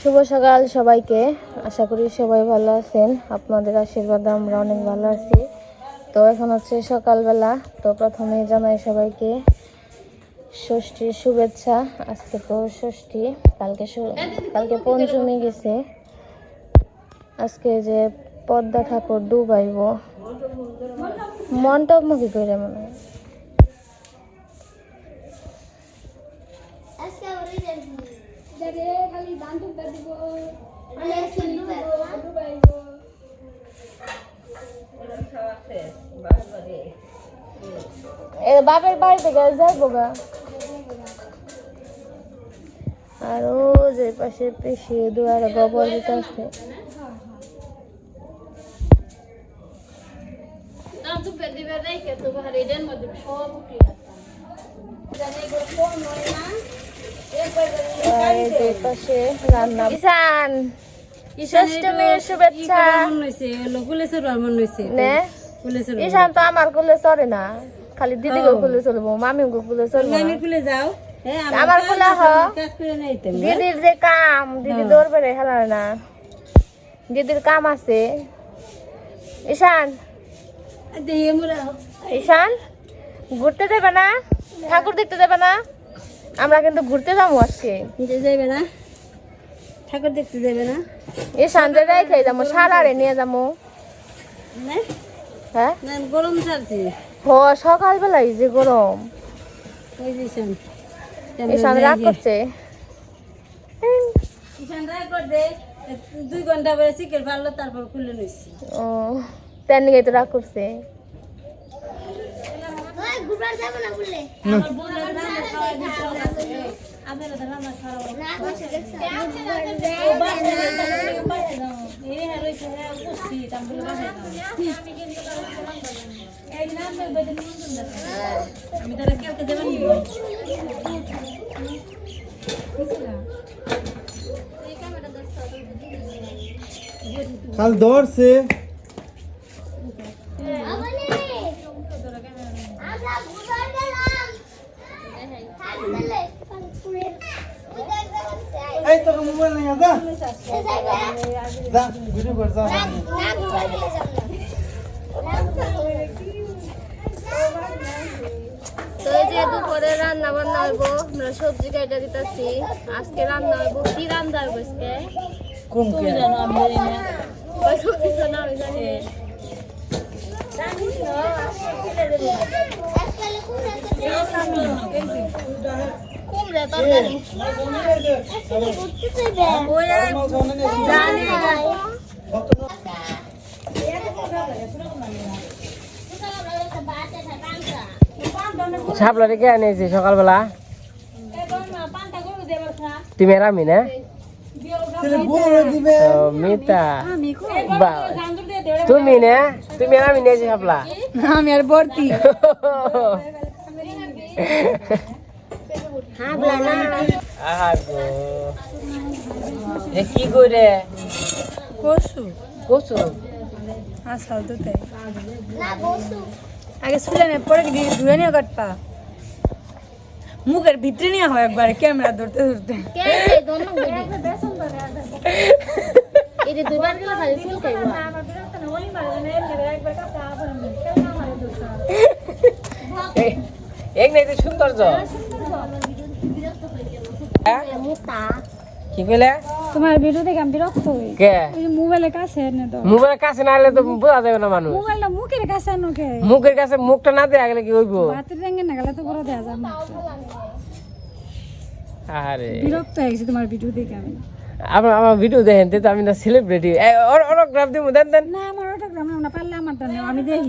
শুভ সকাল সবাইকে। আশা করি সবাই ভালো আছেন। আপনাদের আশীর্বাদে আমরা অনেক ভালো আছি। তো এখন হচ্ছে সকালবেলা। তো প্রথমে জানাই সবাইকে ষষ্ঠীর শুভেচ্ছা। আজকে তো ষষ্ঠী। কালকে কালকে পঞ্চমী গেছে। আজকে যে পদ্মা ঠাকুর ডুবাইব মন্টপ মুখী করে মনে হয়। বাপের বাড়ি থেকে যাইবো গা। আর ও যে পাশে পিসি, দুয়ারে গোবর দিতে আসছে। আর এই যে পাশে রান্না। ঈশান তো আমার কুলে চলে না খালি দিদি চলবো মামি চলবো যাও। হ্যাঁ আমার কুলে হ। দিদির যে কাম দিদি দৌড় বেড়ে খেলার না। দিদির কাম আছে। ঈশান ঈশান ঘুরতে যাবে না? ঠাকুর দেখতে যাবে না? আমরা কিন্তু ঘুরতে যাব আজকে। যাবে না। ঠাকুর দেখতে যাবে না। ঈশান যে রেখে যাব সারারে নিয়ে যাব। হ্যাঁ? গরম চালছে হ সকালবেলায় যে গরম। ঈশান। রাগ করছে। দুই ঘণ্টা পরে চিকেন পারল তারপর খুলে নিছি। ও। তার নিয়ে তো রাগ করছে আমি তারা কেউ দেবেন কাল ধরছে এই তোকে মোবাইল নিয়ে যা। যা ভিডিও কর যা। তো এই যে দুপুরে রান্না বান্না হইব আমরা সবজি কাটা দিতেছি। আজকে রান্না হইব কি রান্না হইব আজকে? কোন কে? ওই সবজি তো না আমি জানি কুমড়া তরকারি জানি সাপলা রেখে আনিয়েছি সকালবেলা? তুমি আর আমি না? মিতা। তুমি না? তুমি আর আমি নিয়েছি সাপলা আমি আর এ কি করে? কসু। কচু আচ্ছা তো তাই। আগে শুলে না পরে ধুয়ে নিয়ে কাটপা মুখের ভিতরে নিয়ে হয় একবার ক্যামেরা ধরতে ধরতে। কে এই এক নাই সৌন্দর্য। হ্যাঁ? মুতা। কি কইলে? তোমার ভিডিও দেখে আমি বিরক্ত হই। কে? মোবাইলের কাছে এনে তো মোবাইলের কাছে না হলে তো বোঝা যাবে না মানুষ। মোবাইলটা মুখের কাছে আনো কে? মুখের কাছে মুখটা না দিয়ে গেলে কি হইব? হাতের রঙে না গেলে তো বড় দেয়া যায় মুখটা। আরে। বিরক্ত হয়ে গেছি তোমার ভিডিও দেখে আমি। আমার আমার ভিডিও দেখেন তো আমি না সেলিব্রিটি অটোগ্রাফ দিব দেন দেন। না আমার অটোগ্রাফ না পারলে আমারটা আমি দেখি।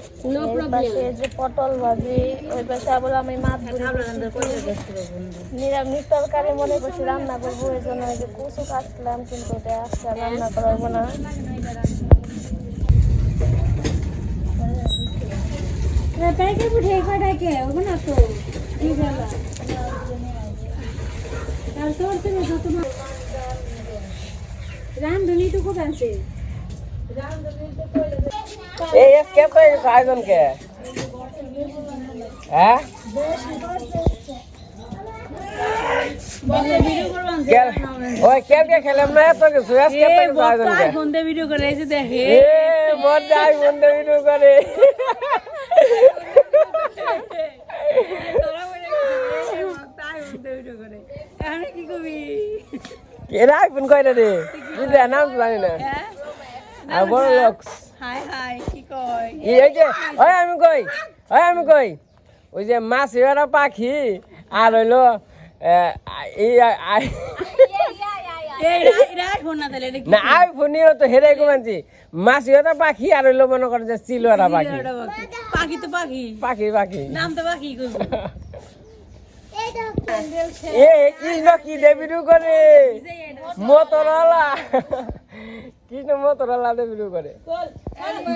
এই পাশে যে পটল ভাজি ওই পাশে আবার আমি মাছ নিরামিষ তরকারি মনে করছি রান্না করব এই জন্য যে কচু কাটলাম কিন্তু ওটা আজকে রান্না করা হবে না। তাইকে উঠে কটাকে ওগুলো তো ঠিক আছে তার তোর রান্ধুনি খুব আছে এই আজকে তো এই আয়োজনকে হ্যাঁ কেল- ওই কেমকে খেলাম না এত কিছু আজকে তো কিছু আয়োজনকে ফোনতে ভিডিও করে এই যে দেখে এ মন যাই বন্ধ ভিডিও করে আমি কি করবি এরা আইফোন কয়টা রে বুঝলে নাম তো জানি না আর বড় লোক হাই হাই কি কয়? এই যে ওই আমি কই ওই আমি কই। ওই যে মাছ এরা পাখি আর হইল এই আই- না আইফোন নিয়ে তো হেরে গুমানছি মাছ এরা পাখি আর হইল মনে করে যে চিলোরা পাখি। পাখি? পাখি তো পাখি। পাখি পাখি। নাম তো পাখি এ কৃষ্ণ কি দেবিরু করে মতরলা কৃষ্ণ মতরলা দেবিরু করে।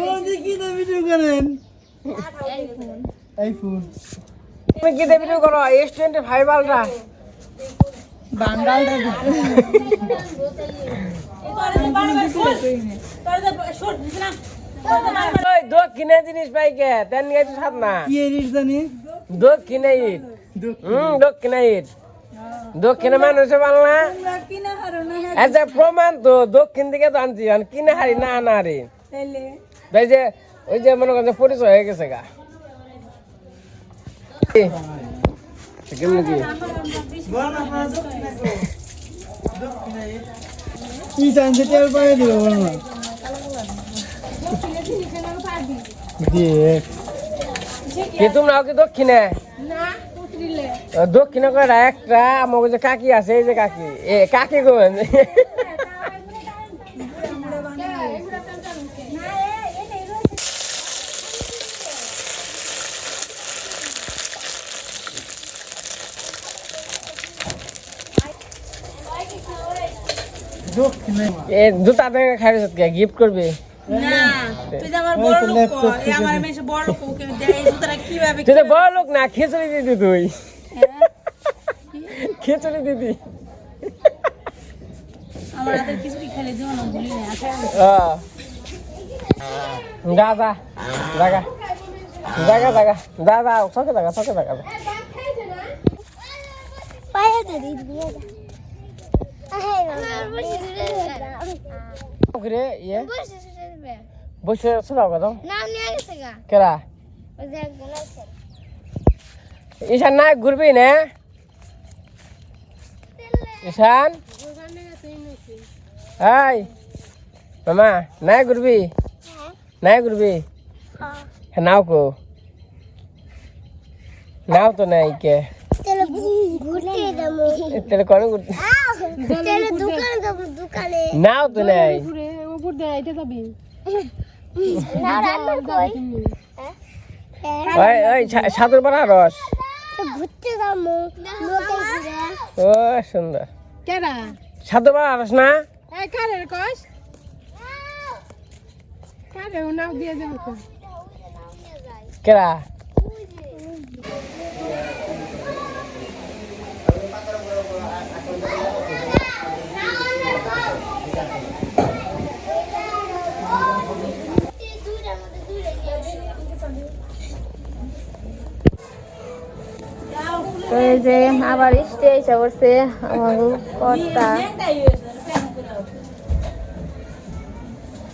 বৌদি কি ভিডিও করেন? আইফোন। তুমি কি দেবিরু করো? ফাইভ বাঙ্গালটা ওই দক্ষিণে জিনিস পাই কে তেন গাইতে সাত না কি জানি? দক্ষিণে ইট হুম দক্ষিণে ইট দক্ষিণে মানুষে পাল না আচ্ছা প্রমাণ তো দক্ষিণ দিকে তো আনছি কিনে হারি না না হারি তাই যে ওই যে মনে করেন যে পরিচয় হয়ে গেছে গা কি? কেমন কি কি দিব না তোমরাও কি দক্ষিণে ও, দক্ষিণে কয়টা একটা আমার যে কাকি আছে এই যে কাকি। এ কাকি গোবেন এ জুতা থেকে খাই কে গিফট করবি না তুই আমার বড় লোক আমার মেয়ে বড় লোক তুই তো বড় লোক না খিচুড়ি দিদি তুই। হ্যাঁ? খিচুড়ি দিদি। যা যা। জাগা। জাগা জাগা। যা যা সকে জাগা সকে জাগা। ইয়ে। বসে গেছে গা কেরা? ঈশান না ঘুরবি না? ঈশান? হাই। মামা নাই ঘুরবি? নাই ঘুরবি? হ্যাঁ নাও কো। নাও তো নাই কে চলো তাহলে কোন ঘুরতে চলো দোকানে যাব দোকানে নাও তো নাই না রান্না কই ওই ওই সা- সাঁতার পাড়া রস। ঘুরতে যাব ও সুন্দর। কেডা? সাঁতার পাড়া রস না? এই কারের কস? কারে নাও দিয়ে দেবো তো তো এই যে আবার স্টেজ অবশ্যই আমার কর্তা।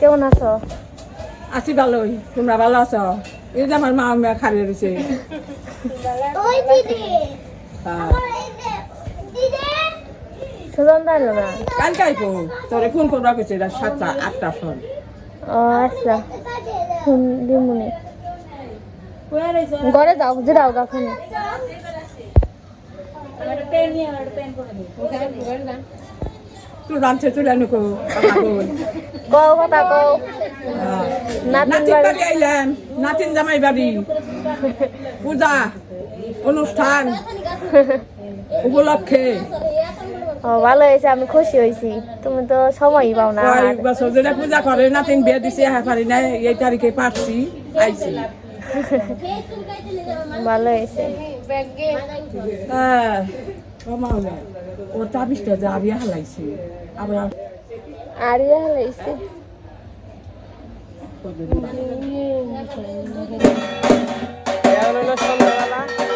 কেমন আছো? আছি ভালোই তোমরা ভালো আছো? এই যে আমার মা মা খারে রয়েছে হ্যাঁ। সুজন দাঁড়াল না? কালকে আইবো। তোরে ফোন করবা কইছে এটা সাতটা আটটা ফোন। ও আচ্ছা। দিমুনি। ঘরে যাও যাও তখন তুই রাঁধছে তুই রান্না কো কথা কও কথা কও নাতিন বাড়ি আইলেন নাতিন জামাই বাড়ি পূজা অনুষ্ঠান উপলক্ষে ও ভালো হয়েছে আমি খুশি হয়েছি। তুমি তো সময়ই পাও না। কয় বছর যেটা পূজা করে নাতিন বিয়ে দিছে হ্যাঁ পারি না এই তারিখে পারছি আইছি। ভালো হয়েছে। হ্যাঁ। ওর তাবিজটা যে আবিয়া হালাইছে। আবার আর ইয়ে হয়েছে এখন হলো